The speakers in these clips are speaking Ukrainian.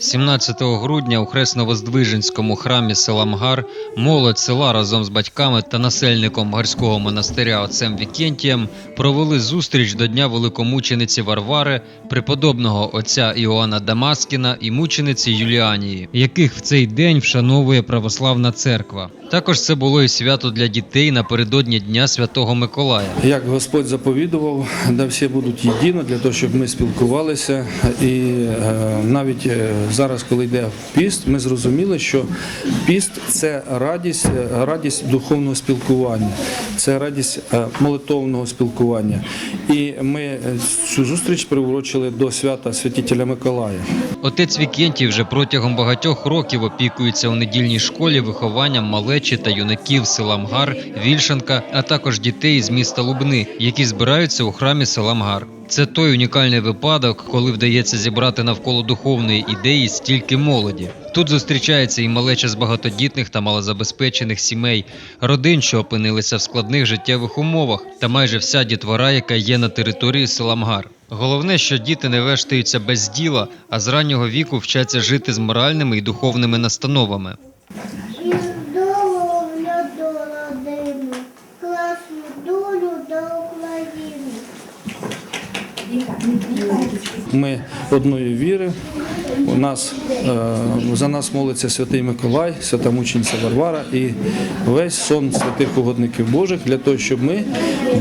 17 грудня у Хресно-Воздвиженському храмі села Мгар молодь села разом з батьками та насельником Гарського монастиря отцем Вікентієм провели зустріч до Дня великомучениці Варвари, преподобного отця Іоанна Дамаскіна і мучениці Юліанії, яких в цей день вшановує православна церква. Також це було і свято для дітей напередодні Дня Святого Миколая. Як Господь заповідував, де всі будуть єдино для того, щоб ми спілкувалися. І е, навіть е, зараз, коли йде піст, ми зрозуміли, що піст це радість, е, радість духовного спілкування, це радість е, молитовного спілкування. І ми е, цю зустріч приурочили до свята святителя Миколая. Отець Вікентій вже протягом багатьох років опікується у недільній школі вихованням малечі та юнаків села Мгар, Вільшанка, а також дітей з міста Лубни, які збираються у храмі села Мгар. Це той унікальний випадок, коли вдається зібрати навколо духовної ідеї стільки молоді. Тут зустрічається і малеча з багатодітних та малозабезпечених сімей, родин, що опинилися в складних життєвих умовах, та майже вся дітвора, яка є на території села Мгар. Головне, що діти не вештаються без діла, а з раннього віку вчаться жити з моральними і духовними настановами. Ми одної віри. У нас е, за нас молиться святий Миколай, свята мучениця Варвара і весь сон святих угодників Божих для того, щоб ми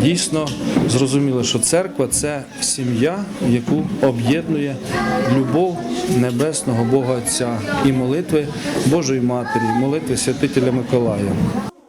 дійсно зрозуміли, що церква це сім'я, яку об'єднує любов небесного Бога Отця і молитви Божої Матері, молитви святителя Миколая.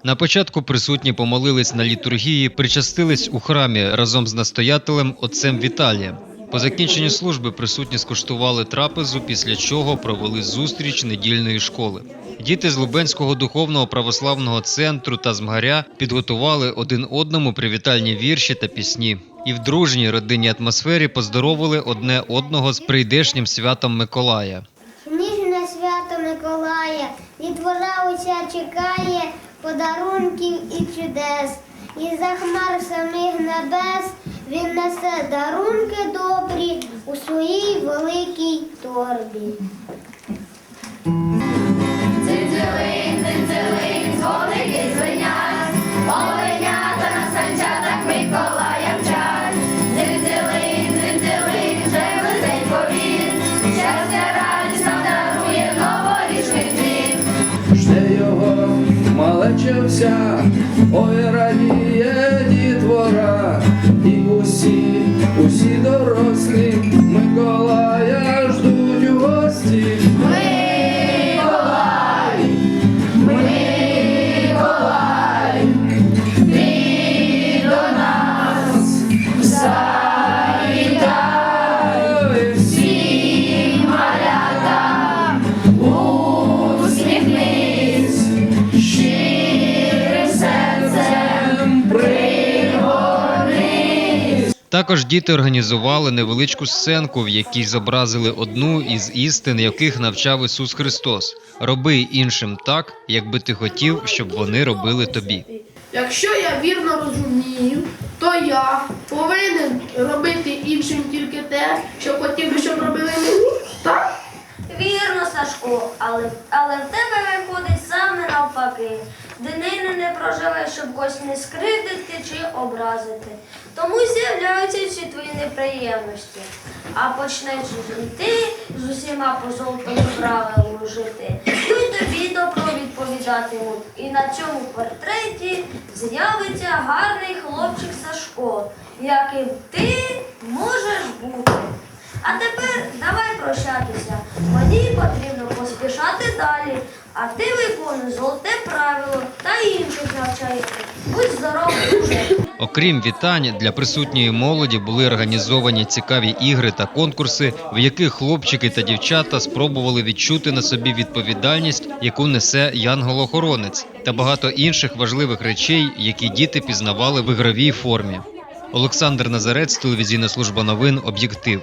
На початку присутні помолились на літургії, причастились у храмі разом з настоятелем отцем Віталієм. По закінченню служби присутні скуштували трапезу, після чого провели зустріч недільної школи. Діти з Лубенського духовного православного центру та з Мгаря підготували один одному привітальні вірші та пісні. І в дружній родинній атмосфері поздоровили одне одного з прийдешнім святом Миколая. Ніжне свято Миколая, дітвора уся чекає подарунків і чудес. І за хмар самих небес він несе дарунки добрі у своїй великій торбі. Дзинзилин, дзинзилин, дзвоники звенять, оленята на санчатах Миколая вчать. Дзинзилин, дзинзилин, вже близенько він, щастя радісно дарує новорічний дзвін. Жде його малеча вся, ой радіє і усі, дорослі Миколая Також діти організували невеличку сценку, в якій зобразили одну із істин, яких навчав Ісус Христос. Роби іншим так, якби ти хотів, щоб вони робили тобі. Якщо я вірно розумію, то я повинен робити іншим тільки те, що хотів би, щоб робили мені. Так? Вірно, Сашко, але, але в тебе виходить саме навпаки. Днину не проживеш, щоб когось не скривдити чи образити. Тому з'являються всі твої неприємності. А почнеш йти з усіма по золотому правилу жити. Й тобі добро відповідатимуть. І на цьому портреті з'явиться гарний хлопчик Сашко, яким ти можеш бути. А тепер давай прощатися. Мені потрібно поспішати далі, а ти виконуй золоте правило та інших навчай. Окрім вітань, для присутньої молоді були організовані цікаві ігри та конкурси, в яких хлопчики та дівчата спробували відчути на собі відповідальність, яку несе янгол-охоронець, та багато інших важливих речей, які діти пізнавали в ігровій формі. Олександр Назарець, телевізійна служба новин Об'єктив.